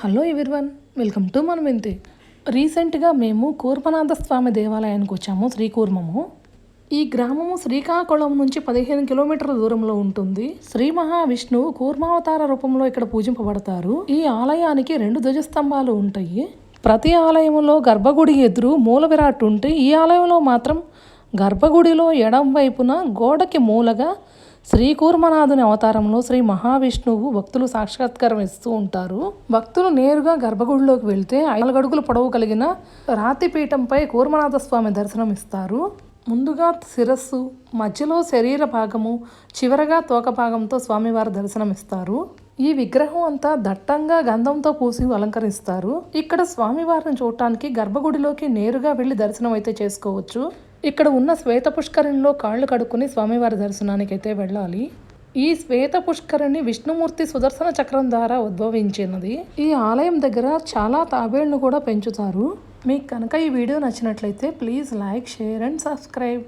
Hello everyone welcome to మనం వింతి రీసెంట్గా మేము కూర్మనాథ స్వామి దేవాలయానికి వచ్చాము శ్రీకూర్మము. ఈ గ్రామము శ్రీకాకుళం నుంచి పదిహేను కిలోమీటర్ల దూరంలో ఉంటుంది. శ్రీ మహావిష్ణువు కూర్మావతార రూపంలో ఇక్కడ పూజింపబడతారు. ఈ ఆలయానికి రెండు ధ్వజస్తంభాలు ఉంటాయి. ప్రతి ఆలయంలో గర్భగుడి ఎదురు మూల విరాట్ ఉంటే ఈ ఆలయంలో మాత్రం గర్భగుడిలో ఎడం వైపున గోడకి మూలగా శ్రీ కూర్మనాథుని అవతారంలో శ్రీ మహావిష్ణువు భక్తులు సాక్షాత్కారం ఇస్తూ ఉంటారు. భక్తులు నేరుగా గర్భగుడిలోకి వెళ్తే ఐదు అడుగుల పొడవు కలిగిన రాతిపీఠంపై కూర్మనాథ స్వామి దర్శనం ఇస్తారు ముందుగా శిరస్సు మధ్యలో శరీర భాగము చివరగా తోక భాగంతో స్వామివారి దర్శనం ఇస్తారు ఈ విగ్రహం అంతా దట్టంగా గంధంతో పూసి అలంకరిస్తారు. ఇక్కడ స్వామివారిని చూడటానికి గర్భగుడిలోకి నేరుగా వెళ్ళి దర్శనం అయితే చేసుకోవచ్చు. ఇక్కడ ఉన్న శ్వేత పుష్కరిణిలో కాళ్ళు కడుక్కుని స్వామివారి దర్శనానికి అయితే వెళ్ళాలి. ఈ శ్వేత పుష్కరిణి విష్ణుమూర్తి సుదర్శన చక్రం ద్వారా ఉద్భవించినది. ఈ ఆలయం దగ్గర చాలా తాబేళ్ళను కూడా పెంచుతారు. మీకు కనుక ఈ వీడియో నచ్చినట్లయితే please like share and subscribe.